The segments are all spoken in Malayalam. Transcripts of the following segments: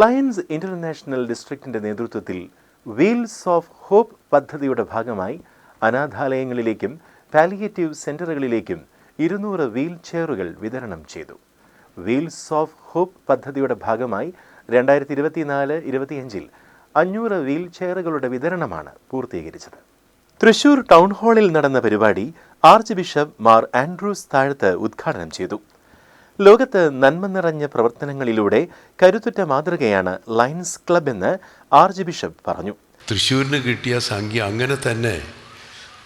ലയൺസ് ഇന്റർനാഷണൽ ഡിസ്ട്രിക്റ്റിന്റെ നേതൃത്വത്തിൽ വീൽസ് ഓഫ് ഹോപ്പ് പദ്ധതിയുടെ ഭാഗമായി അനാഥാലയങ്ങളിലേക്കും പാലിയേറ്റീവ് സെന്ററുകളിലേക്കും ഇരുന്നൂറ് വീൽ ചെയറുകൾ വിതരണം ചെയ്തു. വീൽസ് ഓഫ് ഹോപ്പ് പദ്ധതിയുടെ ഭാഗമായി രണ്ടായിരത്തി ഇരുപത്തിനാല് ഇരുപത്തിയഞ്ചിൽ അഞ്ഞൂറ് വീൽ ചെയറുകളുടെ വിതരണമാണ് പൂർത്തീകരിച്ചത്. തൃശൂർ ടൗൺ ഹാളിൽ നടന്ന പരിപാടി ആർച്ച് ബിഷപ്പ് മാർ ആൻഡ്രൂസ് താഴത്ത് ഉദ്ഘാടനം ചെയ്തു. ലോകത്ത് നന്മ നിറഞ്ഞ പ്രവർത്തനങ്ങളിലൂടെ കരുത്തുറ്റ മാതൃകയാണ് ലയൺസ് ക്ലബ് എന്ന് ആർച്ച് ബിഷപ്പ് പറഞ്ഞു. തൃശ്ശൂരിന് കിട്ടിയ സംഖ്യ അങ്ങനെ തന്നെ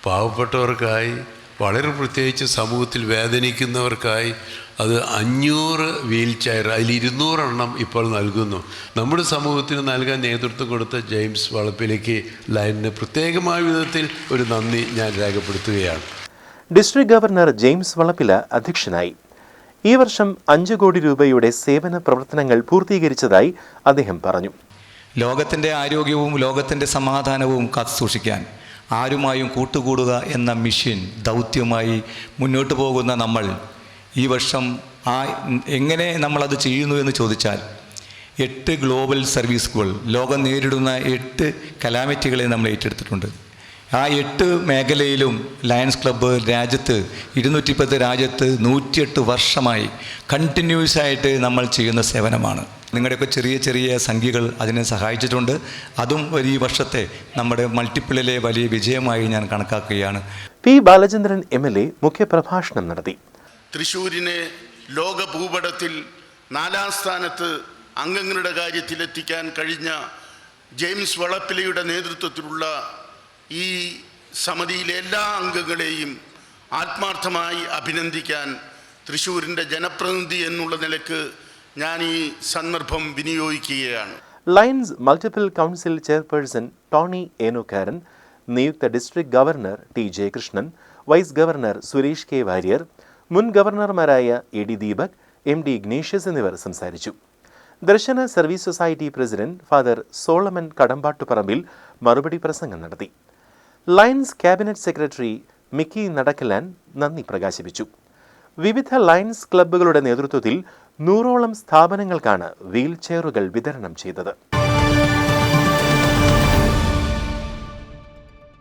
പാവപ്പെട്ടവർക്കായി വളരെ പ്രത്യേകിച്ച് സമൂഹത്തിൽ വേദനിക്കുന്നവർക്കായി അത് അഞ്ഞൂറ് വീൽ ചെയർ അതിൽ ഇരുന്നൂറെണ്ണം ഇപ്പോൾ നൽകുന്നു. നമ്മുടെ സമൂഹത്തിന് നൽകാൻ നേതൃത്വം കൊടുത്ത ജെയിംസ് വളപ്പിലേക്ക് ലൈനിന് പ്രത്യേകമായ വിധത്തിൽ ഒരു നന്ദി ഞാൻ രേഖപ്പെടുത്തുകയാണ്. ഡിസ്ട്രിക്ട് ഗവർണർ ജെയിംസ് വളപ്പില അധ്യക്ഷനായി. ഈ വർഷം അഞ്ച് കോടി രൂപയുടെ സേവന പ്രവർത്തനങ്ങൾ പൂർത്തീകരിച്ചതായി അദ്ദേഹം പറഞ്ഞു. ലോകത്തിന്റെ ആരോഗ്യവും ലോകത്തിന്റെ സമാധാനവും കാത്തുസൂക്ഷിക്കാൻ ആരുമായും കൂട്ടുകൂടുക എന്ന മിഷൻ ദൗത്യമായി മുന്നോട്ട് പോകുന്ന നമ്മൾ ഈ വർഷം ആ എങ്ങനെ നമ്മളത് ചെയ്യുന്നു എന്ന് ചോദിച്ചാൽ എട്ട് ഗ്ലോബൽ സർവീസുകൾ ലോകം നേരിടുന്ന എട്ട് കലാമിറ്റികളെ നമ്മൾ ഏറ്റെടുത്തിട്ടുണ്ട്. ആ എട്ട് മേഖലയിലും ലയൺസ് ക്ലബ്ബ് രാജ്യത്ത് ഇരുന്നൂറ്റി പത്ത് രാജ്യത്ത് നൂറ്റിയെട്ട് വർഷമായി കണ്ടിന്യൂസ് ആയിട്ട് നമ്മൾ ചെയ്യുന്ന സേവനമാണ്. നിങ്ങളുടെയൊക്കെ ചെറിയ ചെറിയ സംഖ്യകൾ അതിനെ സഹായിച്ചിട്ടുണ്ട്. അതും ഒരു ഈ വർഷത്തെ നമ്മുടെ മൾട്ടിപ്പിളിലെ വലിയ വിജയമായി ഞാൻ കണക്കാക്കുകയാണ്. P Balachandran M L A മുഖ്യപ്രഭാഷണം നടത്തി. തൃശ്ശൂരിനെ ലോക ഭൂപടത്തിൽ നാലാം സ്ഥാനത്ത് അംഗങ്ങളുടെ കാര്യത്തിലെത്തിക്കാൻ കഴിഞ്ഞ ജെയിംസ് വളപ്പിലയുടെ നേതൃത്വത്തിലുള്ള ഈ സമിതിയിലെ എല്ലാ അംഗങ്ങളെയും ആത്മാർത്ഥമായി അഭിനന്ദിക്കാൻ തൃശ്ശൂരിന്റെ ജനപ്രതിനിധി എന്നുള്ള നിലയ്ക്ക് ഞാൻ ഈ സന്ദർഭം വിനിയോഗിക്കുകയാണ്. Lions multiple council chairperson Tony Enokkaran നിയുക്ത district governor T J Krishnan vice governor Suresh K Warrier മുൻ ഗവർണർമാരായ A D Deepak M D Ignatius എന്നിവർ സംസാരിച്ചു. Darshana service society president father Solomon Kadambattuparambil മറുപടി പ്രസംഗം നടത്തി. Lions cabinet secretary Mickey Nadakkalan നന്ദി പ്രകാശിപ്പിച്ചു. വിവിധ ലയൺസ് ക്ലബ്ബുകളുടെ നേതൃത്വത്തിൽ നൂറോളം സ്ഥാപനങ്ങൾക്കാണ് വീൽ ചെയറുകൾ വിതരണം ചെയ്തത്.